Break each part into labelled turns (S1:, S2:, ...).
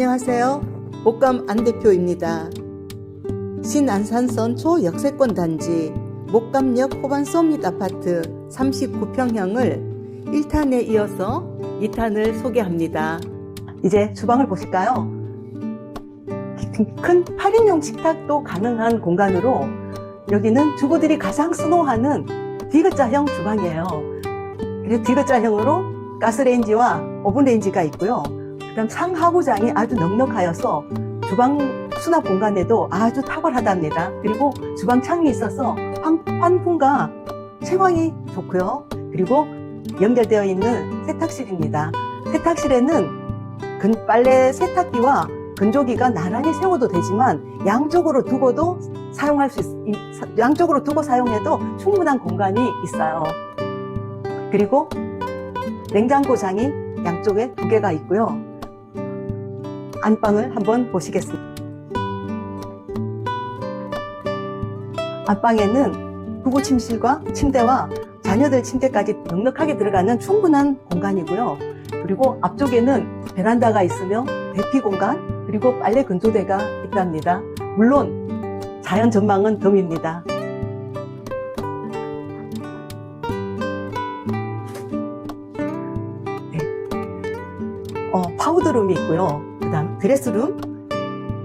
S1: 안녕하세요. 목감 안 대표입니다. 신안산선 초역세권 단지 목감역 호반 서밋 아파트 39평형을 1탄에 이어서 2탄을 소개합니다. 이제 주방을 보실까요? 큰 8인용 식탁도 가능한 공간으로 여기는 주부들이 가장 선호하는 디귿자형 주방이에요. 그래서 디귿자형으로 가스레인지와 오븐레인지가 있고요. 그다음 상하부장이 아주 넉넉하여서 주방 수납 공간에도 아주 탁월하답니다. 그리고 주방 창이 있어서 환, 환풍과 채광이 좋고요. 그리고 연결되어 있는 세탁실입니다. 세탁실에는 근 빨래 세탁기와 건조기가 나란히 세워도 되지만 양쪽으로 두고도 사용할 수 있, 양쪽으로 두고 사용해도 충분한 공간이 있어요. 그리고 냉장고장이 양쪽에 두 개가 있고요. 안방을 한번 보시겠습니다. 안방에는 부부 침실과 침대와 자녀들 침대까지 넉넉하게 들어가는 충분한 공간이고요. 그리고 앞쪽에는 베란다가 있으며 대피 공간 그리고 빨래 건조대가 있답니다. 물론 자연 전망은 덤입니다. 어, 파우더룸이 있고요. 그 다음 드레스룸,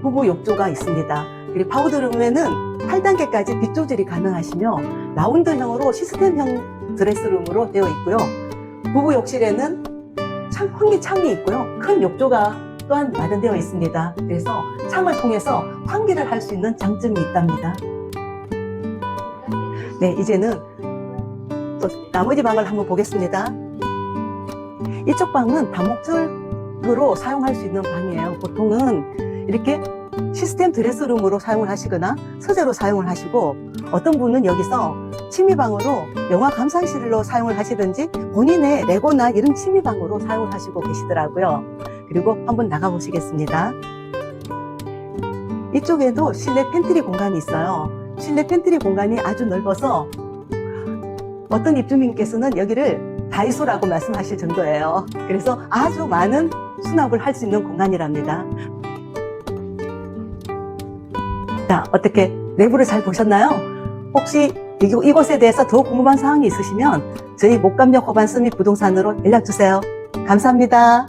S1: 부부 욕조가 있습니다. 그리고 파우더룸에는 8단계까지 빛 조절이 가능하시며 라운드형으로 시스템형 드레스룸으로 되어 있고요. 부부 욕실에는 창, 환기 창이 있고요. 큰 욕조가 또한 마련되어 있습니다. 그래서 창을 통해서 환기를 할 수 있는 장점이 있답니다. 네, 이제는 또 나머지 방을 한번 보겠습니다. 이쪽 방은 다목적 으로 사용할 수 있는 방이에요. 보통은 이렇게 시스템 드레스룸으로 사용을 하시거나 서재로 사용을 하시고 어떤 분은 여기서 취미방으로 영화 감상실로 사용을 하시든지 본인의 레고나 이런 취미방으로 사용을 하시고 계시더라고요. 그리고 한번 나가 보시겠습니다. 이쪽에도 실내 팬트리 공간이 있어요. 실내 팬트리 공간이 아주 넓어서 어떤 입주민께서는 여기를 다이소라고 말씀하실 정도예요. 그래서 아주 많은 수납을 할 수 있는 공간이랍니다. 자, 어떻게 내부를 잘 보셨나요? 혹시 이곳- 이곳에 대해서 더 궁금한 사항이 있으시면 저희 목감역 호반스미 부동산으로 연락 주세요. 감사합니다.